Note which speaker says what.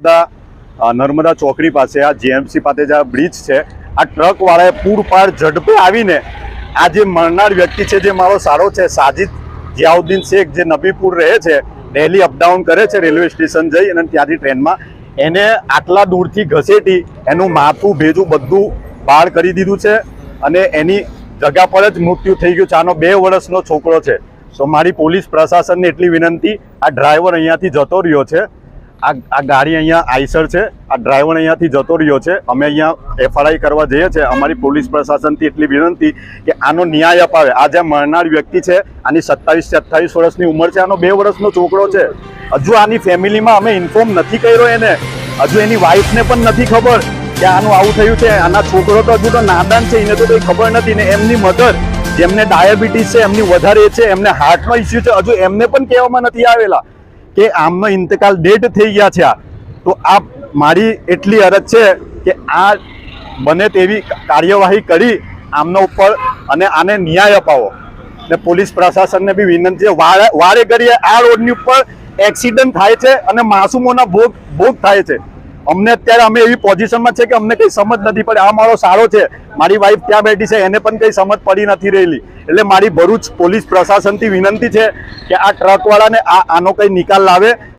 Speaker 1: નર્મદા ચોકડી પાસે, આ જીએમસી પાસે જે બ્રિજ છે, આ ટ્રક વાળાએ પૂરપાર ઝડપે આવીને આ જે મરનાર વ્યક્તિ છે, જે મારો સારો છે, સાજિદ જિયાઉદ્દીન શેખ, જે નબીપુર રહે છે, ડેલી અપડાઉન કરે છે, રેલવે સ્ટેશન જઈ અને ત્યાંથી ટ્રેનમાં, એને આટલા દૂરથી ઘસેટી, એનું માથું, ભેજું બધું બહાર કરી દીધું છે અને એની જગા પર જ મૃત્યુ થઈ ગયું છે. આનો બે વર્ષનો છોકરો છે. તો મારી પોલીસ પ્રશાસનને એટલી વિનંતી, આ ડ્રાઈવર અહીંયાથી જતો રહ્યો છે. આ આ ગાડી અહીંયા આઈસર છે. આ ડ્રાઈવર અહીંયાથી જતો રહ્યો છે. અમે અહીંયા એફઆરઆઈ કરવા જઈએ છીએ. અમારી પોલીસ પ્રશાસનથી એટલી વિનંતી કે આનો ન્યાય અપાવે. આ જે મરનાર વ્યક્તિ છે, આની સત્તાવીસથી અઠ્ઠાવીસ વર્ષની ઉંમર છે. આનો બે વર્ષનો છોકરો છે. હજુ આની ફેમિલીમાં અમે ઇન્ફોર્મ નથી કર્યો એને. હજુ એની વાઈફને પણ નથી ખબર કે આનું આવું થયું છે. આના છોકરો તો હજુ તો નાદાન છે. એને તો કંઈ ખબર નથી ને એમની મધર, જેમને ડાયાબિટીસ છે, એમની વધારે છે, એમને હાર્ટનો ઇસ્યુ છે. હજુ એમને પણ કહેવામાં નથી આવેલા. કે આમનો ઇંતકાલ ડેટ થઈ ગયા છે આ. તો આ મારી એટલી અરજ છે કે આ બને તેવી કાર્યવાહી કરી આમનો ઉપર અને આને ન્યાય અપાવો. ને પોલીસ પ્રશાસનને બી વિનંતી છે, વારે વારે ઘડીએ આ રોડની ઉપર એક્સિડન્ટ થાય છે અને માસૂમોના ભોગ ભોગ થાય છે. અમને અત્યારે અમે એવી પોઝિશનમાં છે કે અમને કંઈ સમજ નથી પડે. આ મારો સારો છે. મારી વાઈફ ત્યાં બેઠી છે, એને પણ કંઈ સમજ પડી નથી રહેલી. એટલે મારી ભરૂચ પોલીસ પ્રશાસનથી વિનંતી છે કે આ ટ્રકવાળાને આ આનો કંઈ નિકાલ લાવે.